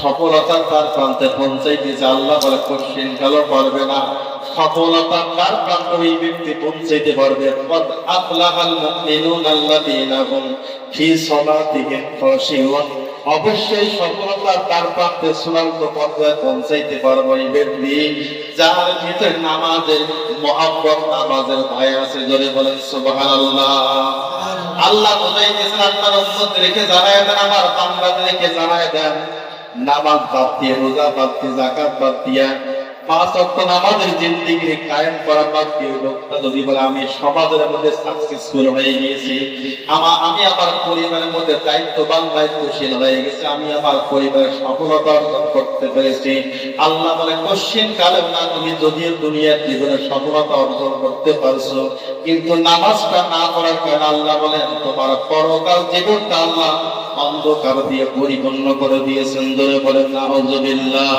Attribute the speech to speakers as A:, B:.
A: সফলতা তার প্রান্তে পৌঁছাইতেছে আল্লাহ বলে, কঠিন কালো পারবে না। সফলতা ওই ব্যক্তি পৌঁছাইতে পারবে। অবশ্যই সফলতা তার প্রান্তে চূড়ান্ত পর্যায়ে পৌঁছাইতে পারবে ওই ব্যক্তি। যার ভিতরে নামাজের মহাব্বত, নামাজের আছে, জোরে বলেন আল্লাহ আপনার রেখে জানায় দেন, আমার বান্দাদেরকে জানায় দেন। নামাজ বাদ দিয়ে রোজা বাদ দিয়ে জাকাত বাদ দিয়া পাঁচ অক্ট নামাজের জিন্দিগি কায়েম করা বাদ দিয়ে লোকটা যদি বলে, আমি সমাজের মধ্যে সাকসেসফুল হয়ে গিয়েছি। আমার আমি আমার পরিবারের মধ্যে দায়িত্ববান, দায়িত্বশীল হয়ে গেছে। আমি আমার পরিবারের সফলতা অর্জন করতে পেরেছি। আল্লাহ বলে, কোশ্চিন কালে না, তুমি যদিও দুনিয়ার জীবনে সফলতা অর্জন করতে পারছ কিন্তু নামাজটা না করার কারণে আল্লাহ বলেন, তোমার পরকাল জীবনটা আল্লাহ অন্ধকার দিয়ে পরিপূর্ণ করে দিয়েছেন। ধরে বলেন নাহজবিল্লাহ